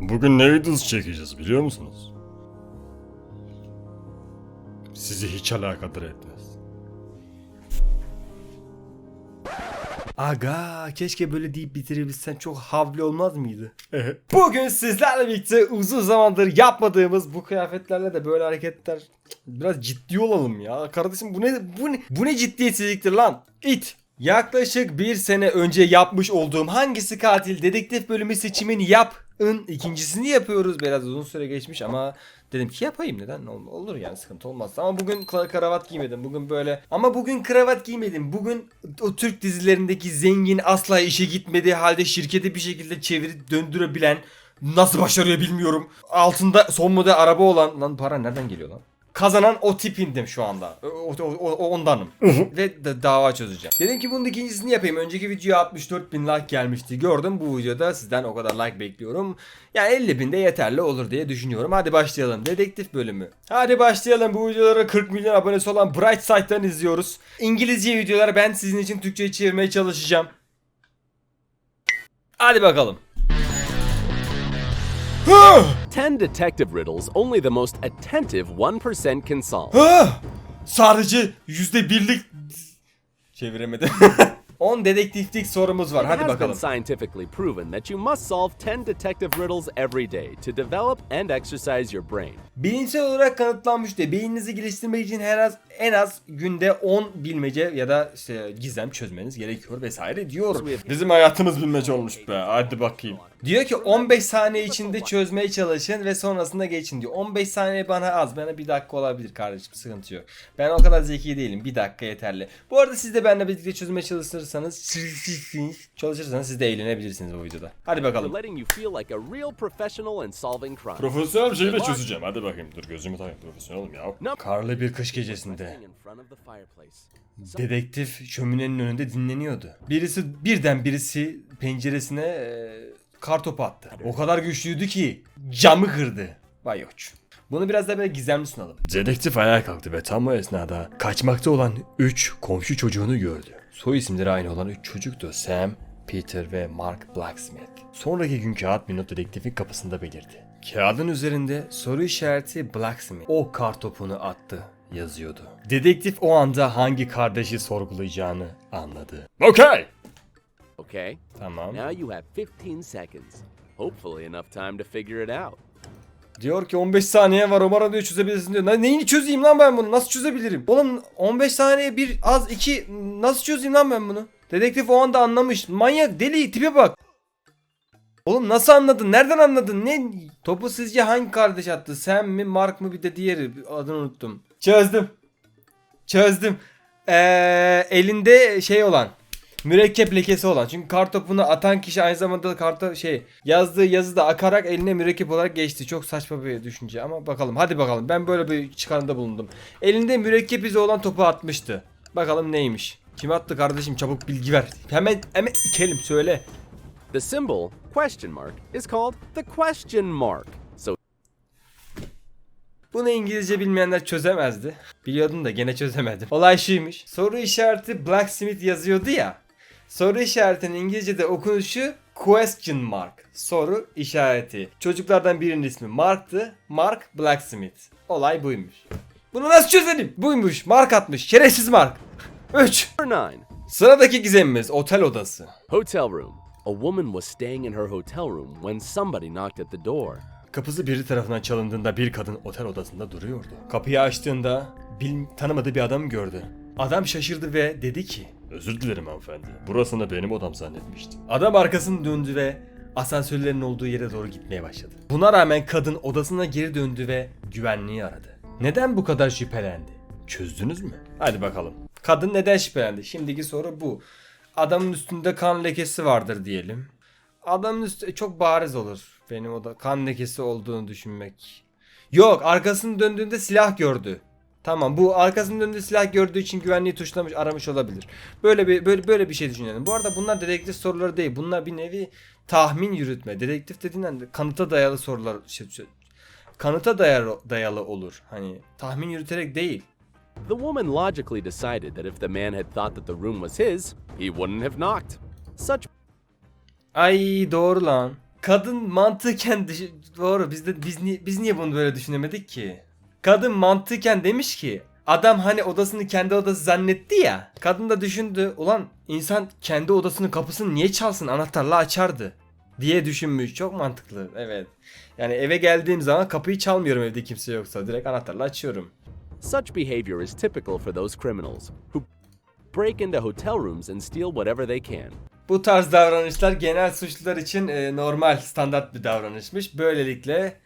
Bugün ne videosu çekeceğiz biliyor musunuz? Sizi hiç alakadar etmez. Aga keşke böyle deyip bitirebilsen çok havli olmaz mıydı? Bugün sizlerle birlikte uzun zamandır yapmadığımız bu kıyafetlerle de böyle hareketler biraz ciddi olalım ya. Kardeşim bu ne bu ne bu ne ciddiyetsizliktir lan? İt. Yaklaşık bir sene önce yapmış olduğum hangisi katil dedektif bölümü seçimini yapın ikincisini yapıyoruz. Biraz uzun süre geçmiş ama dedim ki yapayım neden Ol- olur yani sıkıntı olmaz. Ama bugün kravat giymedim. Bugün böyle ama bugün kravat giymedim. Bugün o Türk dizilerindeki zengin asla işe gitmediği halde şirketi bir şekilde çevirip döndürebilen nasıl başarıyor bilmiyorum. Altında son model araba olan lan para nereden geliyor lan? Kazanan o tipindim şu anda. O, o- o- ondanım. Ve da- dava çözeceğim. Dedim ki bunun ikincisini yapayım. Önceki videoya 64 bin like gelmişti. Gördüm bu videoda sizden o kadar like bekliyorum. Yani 50 bin de yeterli olur diye düşünüyorum. Hadi başlayalım. Dedektif bölümü. Hadi başlayalım. Bu videolara 40 milyon abonesi olan Bright Side'dan izliyoruz. İngilizce videoları ben sizin için Türkçe'ye çevirmeye çalışacağım. Hadi bakalım. 10 detective riddles only the most attentive 1% can solve. Ah! Sadece yüzde birlik çeviremedim. 10 dedektiflik sorumuz var. It Hadi has been bakalım. scientifically proven that you must solve 10 detective riddles every day to develop and exercise your brain. Bilimsel olarak kanıtlanmış diye beyninizi geliştirmek için her az en az günde 10 bilmece ya da işte gizem çözmeniz gerekiyor vesaire diyor. Bizim hayatımız bilmece olmuş be. Hadi bakayım. Diyor ki 15 saniye içinde çözmeye çalışın ve sonrasında geçin diyor. 15 saniye bana az. Bana bir dakika olabilir kardeşim sıkıntı yok. Ben o kadar zeki değilim. Bir dakika yeterli. Bu arada siz de benimle birlikte çözmeye çalışırsanız çalışırsanız siz de eğlenebilirsiniz bu videoda. Hadi bakalım. Profesyonel bir şekilde çözeceğim. Hadi bakayım. Dur gözümü takayım profesyonelim ya. Karlı bir kış gecesinde dedektif şöminenin önünde dinleniyordu. Birisi birden birisi penceresine e, kar topu attı. O kadar güçlüydü ki camı kırdı. Vay yoç. Bunu biraz da böyle gizemli sunalım. Dedektif ayağa kalktı ve tam o esnada kaçmakta olan 3 komşu çocuğunu gördü. Soy isimleri aynı olan 3 çocuktu. Sam, Peter ve Mark Blacksmith. Sonraki gün kağıt minot dedektifin kapısında belirdi. Kağıdın üzerinde soru işareti Blacksmith. O kar topunu attı yazıyordu. Dedektif o anda hangi kardeşi sorgulayacağını anladı. Okay. Okay, Tamam. now you have 15 seconds. Hopefully enough time to figure it out. Diyor ki 15 saniye var umarım diyor çözebilirsin diyor. Lan neyini çözeyim lan ben bunu? Nasıl çözebilirim? Oğlum 15 saniye bir az iki nasıl çözeyim lan ben bunu? Dedektif o anda anlamış. Manyak deli tipe bak. Oğlum nasıl anladın? Nereden anladın? Ne? Topu sizce hangi kardeş attı? Sam mi Mark mı bir de diğeri adını unuttum. Çözdüm. Çözdüm. Ee, elinde şey olan mürekkep lekesi olan. Çünkü kar topunu atan kişi aynı zamanda karta şey yazdığı yazı da akarak eline mürekkep olarak geçti. Çok saçma bir düşünce ama bakalım. Hadi bakalım. Ben böyle bir çıkarımda bulundum. Elinde mürekkep izi olan topu atmıştı. Bakalım neymiş. Kim attı kardeşim çabuk bilgi ver. Hemen hemen ikelim söyle. The symbol, question mark, is called the question mark. So Bunu İngilizce bilmeyenler çözemezdi. Biliyordum da gene çözemedim. Olay şuymuş. Soru işareti Blacksmith yazıyordu ya. Soru işaretinin İngilizce'de okunuşu question mark. Soru işareti. Çocuklardan birinin ismi Mark'tı. Mark Blacksmith. Olay buymuş. Bunu nasıl çözelim? Buymuş. Mark atmış. Şerefsiz Mark. 3. number 9, Sıradaki gizemimiz otel odası. hotel room. A woman was staying in her hotel room when somebody knocked at the door. Kapısı biri tarafından çalındığında bir kadın otel odasında duruyordu. Kapıyı açtığında bil, tanımadığı bir adam gördü. Adam şaşırdı ve dedi ki Özür dilerim hanımefendi. Burasını benim odam zannetmiştim. Adam arkasını döndü ve asansörlerin olduğu yere doğru gitmeye başladı. Buna rağmen kadın odasına geri döndü ve güvenliği aradı. Neden bu kadar şüphelendi? Çözdünüz mü? Hadi bakalım. Kadın neden şüphelendi? Şimdiki soru bu. Adamın üstünde kan lekesi vardır diyelim. Adamın üstü çok bariz olur. Benim o da kan lekesi olduğunu düşünmek. Yok arkasını döndüğünde silah gördü. Tamam bu arkasını döndüğü silah gördüğü için güvenliği tuşlamış aramış olabilir. Böyle bir böyle böyle bir şey düşünelim. Bu arada bunlar dedektif soruları değil. Bunlar bir nevi tahmin yürütme. Dedektif dediğinden de kanıta dayalı sorular şey, şey- kanıta dayalı, dayalı olur. Hani tahmin yürüterek değil. The woman logically decided that if the man had thought that the room was his, he wouldn't have knocked. Such Ay doğru lan. kadın mantıken doğru biz de biz niye, biz niye bunu böyle düşünemedik ki? Kadın mantıken demiş ki adam hani odasını kendi odası zannetti ya. Kadın da düşündü ulan insan kendi odasının kapısını niye çalsın anahtarla açardı diye düşünmüş. Çok mantıklı evet. Yani eve geldiğim zaman kapıyı çalmıyorum evde kimse yoksa direkt anahtarla açıyorum. Such behavior is typical for those criminals who break into hotel rooms and steal whatever they can. Bu tarz davranışlar genel suçlular için e, normal standart bir davranışmış. Böylelikle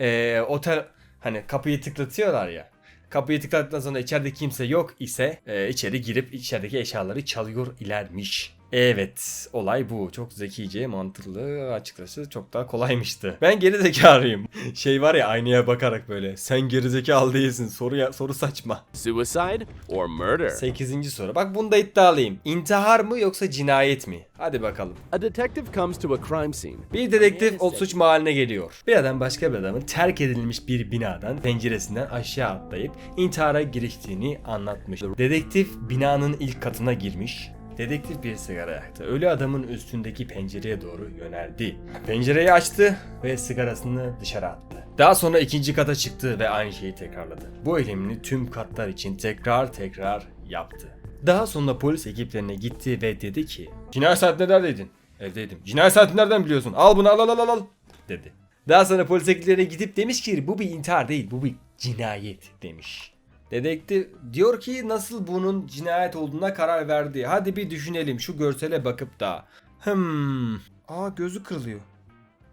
e, otel hani kapıyı tıklatıyorlar ya. Kapıyı tıkladıktan sonra içeride kimse yok ise e, içeri girip içerideki eşyaları çalıyor ilermiş. Evet olay bu. Çok zekice, mantıklı açıkçası çok daha kolaymıştı. Ben geri zekalıyım. Şey var ya aynaya bakarak böyle sen geri zekalı değilsin soru, ya, soru saçma. Suicide or murder? 8. soru. Bak bunda iddialıyım. İntihar mı yoksa cinayet mi? Hadi bakalım. A detective comes to a crime scene. Bir dedektif o suç mahalline geliyor. Bir adam başka bir adamın terk edilmiş bir binadan penceresinden aşağı atlayıp intihara giriştiğini anlatmış. Dedektif binanın ilk katına girmiş. Dedektif bir sigara yaktı. Ölü adamın üstündeki pencereye doğru yöneldi. Pencereyi açtı ve sigarasını dışarı attı. Daha sonra ikinci kata çıktı ve aynı şeyi tekrarladı. Bu eylemini tüm katlar için tekrar tekrar yaptı. Daha sonra polis ekiplerine gitti ve dedi ki Cinayet saatinde neredeydin? Evdeydim. Cinayet saatini nereden biliyorsun? Al bunu al al al al dedi. Daha sonra polis ekiplerine gidip demiş ki bu bir intihar değil bu bir cinayet demiş. Dedektif diyor ki nasıl bunun cinayet olduğuna karar verdi. Hadi bir düşünelim şu görsele bakıp da. Hmm. Aa gözü kırılıyor.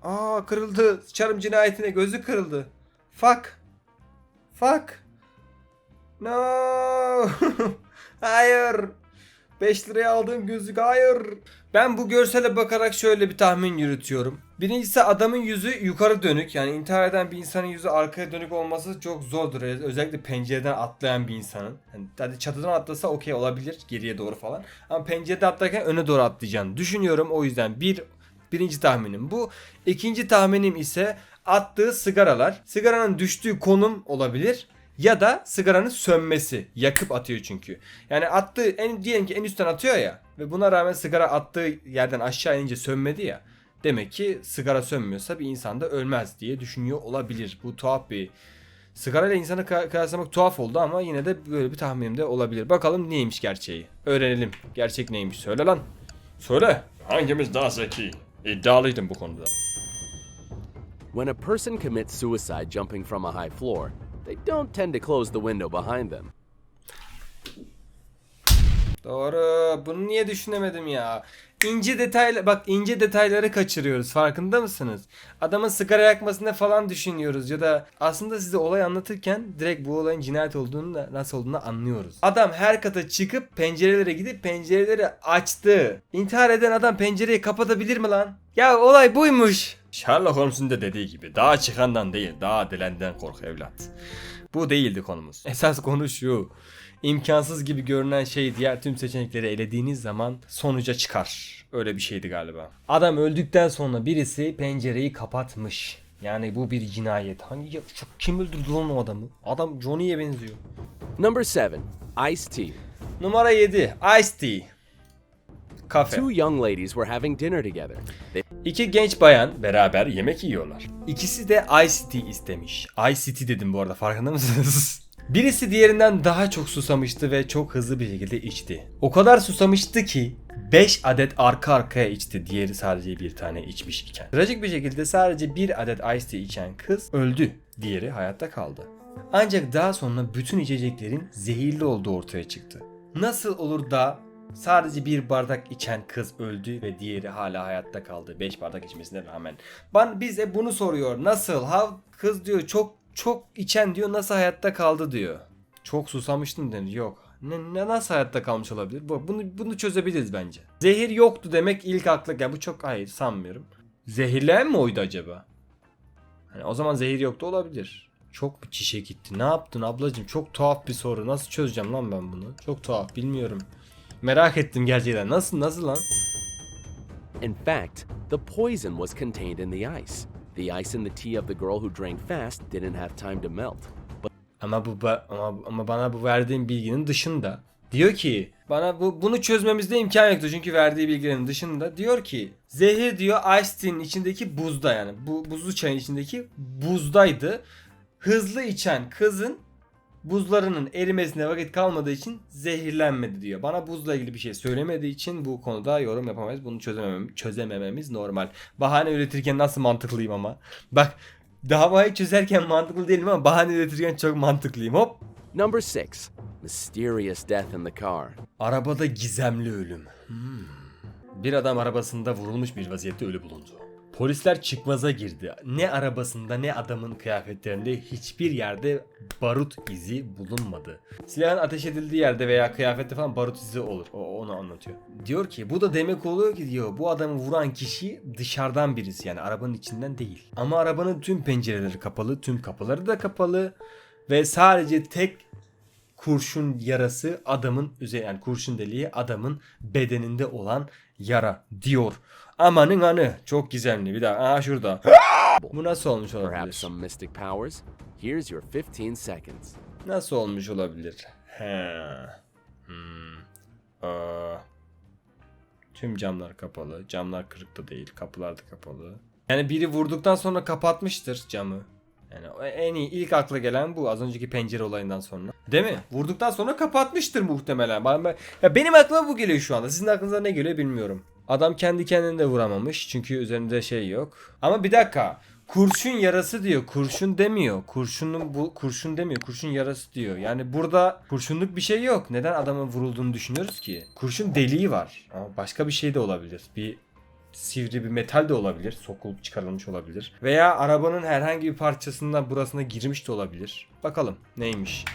Aa kırıldı. Sıçarım cinayetine gözü kırıldı. Fuck. Fuck. No. hayır. 5 liraya aldığım gözlük hayır. Ben bu görsele bakarak şöyle bir tahmin yürütüyorum. Birincisi adamın yüzü yukarı dönük. Yani intihar eden bir insanın yüzü arkaya dönük olması çok zordur. Özellikle pencereden atlayan bir insanın. Yani hadi çatıdan atlasa okey olabilir geriye doğru falan. Ama pencerede atlarken öne doğru atlayacağını düşünüyorum. O yüzden bir birinci tahminim bu. İkinci tahminim ise attığı sigaralar. Sigaranın düştüğü konum olabilir ya da sigaranın sönmesi. Yakıp atıyor çünkü. Yani attığı en diyelim ki en üstten atıyor ya ve buna rağmen sigara attığı yerden aşağı inince sönmedi ya. Demek ki sigara sönmüyorsa bir insan da ölmez diye düşünüyor olabilir. Bu tuhaf bir Sigarayla insanı kıya- kıyaslamak tuhaf oldu ama yine de böyle bir tahminim de olabilir. Bakalım neymiş gerçeği. Öğrenelim. Gerçek neymiş? Söyle lan. Söyle. Hangimiz daha zeki? İddialıydım bu konuda. When a person commits suicide jumping from a high floor, they don't tend to close the window behind them. Doğru. Bunu niye düşünemedim ya? İnce detayla bak ince detayları kaçırıyoruz. Farkında mısınız? Adamın sigara yakmasını falan düşünüyoruz ya da aslında size olay anlatırken direkt bu olayın cinayet olduğunu da nasıl olduğunu anlıyoruz. Adam her kata çıkıp pencerelere gidip pencereleri açtı. İntihar eden adam pencereyi kapatabilir mi lan? Ya olay buymuş. Sherlock Holmes'un da dediği gibi dağa çıkandan değil dağa delenden kork evlat. Bu değildi konumuz. Esas konu şu. İmkansız gibi görünen şey diğer tüm seçenekleri elediğiniz zaman sonuca çıkar. Öyle bir şeydi galiba. Adam öldükten sonra birisi pencereyi kapatmış. Yani bu bir cinayet. Hangi ya- kim öldürdü lan o adamı? Adam Johnny'ye benziyor. Number seven, iced tea. Numara 7. Ice Tea. Kafe. Two young ladies were having dinner together. They İki genç bayan Beraber yemek yiyorlar. İkisi de Ice Tea istemiş. Ice Tea dedim bu arada farkında mısınız? Birisi diğerinden daha çok susamıştı ve çok hızlı bir şekilde içti. O kadar susamıştı ki 5 adet arka arkaya içti. Diğeri sadece bir tane içmiş iken. Trajik bir şekilde sadece bir adet Ice Tea içen kız öldü. Diğeri hayatta kaldı. Ancak daha sonra bütün içeceklerin zehirli olduğu ortaya çıktı. Nasıl olur da Sadece bir bardak içen kız öldü ve diğeri hala hayatta kaldı 5 bardak içmesine rağmen. Ben bize bunu soruyor. Nasıl? Ha kız diyor çok çok içen diyor nasıl hayatta kaldı diyor. Çok susamıştım denir. Yok. Ne, ne nasıl hayatta kalmış olabilir? Bu bunu bunu çözebiliriz bence. Zehir yoktu demek ilk akla gel. Bu çok hayır sanmıyorum. Zehirleyen mi oydu acaba? Hani o zaman zehir yoktu olabilir. Çok bir çişe gitti. Ne yaptın ablacığım? Çok tuhaf bir soru. Nasıl çözeceğim lan ben bunu? Çok tuhaf bilmiyorum. Merak ettim gerçekten. Nasıl nasıl lan? In fact, the poison was contained in the ice. The ice in the tea of the girl who drank fast didn't have time to melt. But Ama bu ba- ama, ama bana bu verdiğin bilginin dışında Diyor ki bana bu bunu çözmemizde imkan yoktu çünkü verdiği bilgilerin dışında diyor ki zehir diyor Ice Tea'nin içindeki buzda yani bu buzlu çayın içindeki buzdaydı. Hızlı içen kızın buzlarının erimesine vakit kalmadığı için zehirlenmedi diyor. Bana buzla ilgili bir şey söylemediği için bu konuda yorum yapamayız. Bunu çözemem çözemememiz normal. Bahane üretirken nasıl mantıklıyım ama. Bak davayı çözerken mantıklı değilim ama bahane üretirken çok mantıklıyım. Hop. Number 6. Mysterious death in the car. Arabada gizemli ölüm. Hmm. Bir adam arabasında vurulmuş bir vaziyette ölü bulundu. Polisler çıkmaza girdi. Ne arabasında ne adamın kıyafetlerinde hiçbir yerde barut izi bulunmadı. Silahın ateş edildiği yerde veya kıyafette falan barut izi olur. O onu anlatıyor. Diyor ki bu da demek oluyor ki diyor bu adamı vuran kişi dışarıdan birisi yani arabanın içinden değil. Ama arabanın tüm pencereleri kapalı, tüm kapıları da kapalı ve sadece tek kurşun yarası adamın üzeri yani kurşun deliği adamın bedeninde olan yara diyor. Amanın anı çok gizemli bir daha. Aa şurada. Bu nasıl olmuş olabilir? some mystic powers. Here's your 15 seconds. Nasıl olmuş olabilir? He. Hmm. Aa. Tüm camlar kapalı. Camlar kırık da değil. Kapılar da kapalı. Yani biri vurduktan sonra kapatmıştır camı. Yani en iyi ilk akla gelen bu az önceki pencere olayından sonra. Değil mi? Vurduktan sonra kapatmıştır muhtemelen. Ben, ben- ya benim aklıma bu geliyor şu anda. Sizin aklınıza ne geliyor bilmiyorum. Adam kendi kendine de vuramamış çünkü üzerinde şey yok. Ama bir dakika. Kurşun yarası diyor. Kurşun demiyor. Kurşunun bu kurşun demiyor. Kurşun yarası diyor. Yani burada kurşunluk bir şey yok. Neden adamın vurulduğunu düşünüyoruz ki? Kurşun deliği var. Ama başka bir şey de olabilir. Bir sivri bir metal de olabilir. Sokulup çıkarılmış olabilir. Veya arabanın herhangi bir parçasından burasına girmiş de olabilir. Bakalım neymiş.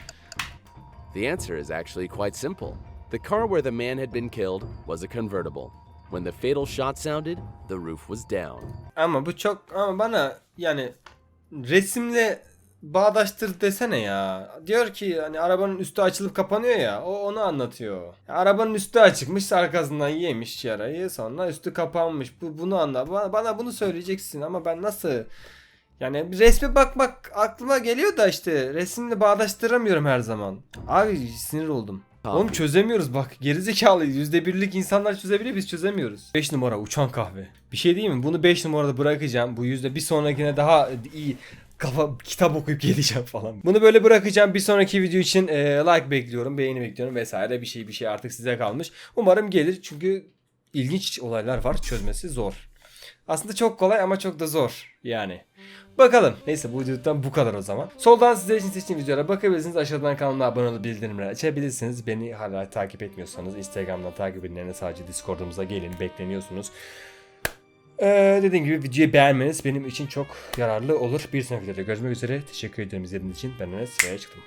The answer is actually quite simple. The car where the man had been killed was a convertible. When the fatal shot sounded, the roof was down. Ama bu çok ama bana yani resimle bağdaştır desene ya. Diyor ki hani arabanın üstü açılıp kapanıyor ya. O onu anlatıyor. Arabanın üstü açıkmış arkasından yemiş yarayı sonra üstü kapanmış. Bu bunu anla. Bana, bana bunu söyleyeceksin ama ben nasıl yani resme bakmak aklıma geliyor da işte resimle bağdaştıramıyorum her zaman. Abi sinir oldum. Tamam. Oğlum çözemiyoruz bak gerizekalıyız. %1'lik insanlar çözebiliyor biz çözemiyoruz. 5 numara uçan kahve. Bir şey değil mi? Bunu 5 numarada bırakacağım. Bu yüzde bir sonrakine daha iyi kafa kitap okuyup geleceğim falan. Bunu böyle bırakacağım. Bir sonraki video için e, like bekliyorum, beğeni bekliyorum vesaire bir şey bir şey artık size kalmış. Umarım gelir çünkü ilginç olaylar var. Çözmesi zor. Aslında çok kolay ama çok da zor yani. Bakalım. Neyse bu videodan bu kadar o zaman. Soldan sizler için seçtiğim videolara bakabilirsiniz. Aşağıdan kanalıma abone olup bildirimleri açabilirsiniz. Beni hala takip etmiyorsanız Instagram'dan takip edin. sadece Discord'umuza gelin. Bekleniyorsunuz. Ee, dediğim gibi videoyu beğenmeniz benim için çok yararlı olur. Bir sonraki videoda görüşmek üzere. Teşekkür ederim izlediğiniz için. Ben Enes ve çıktım.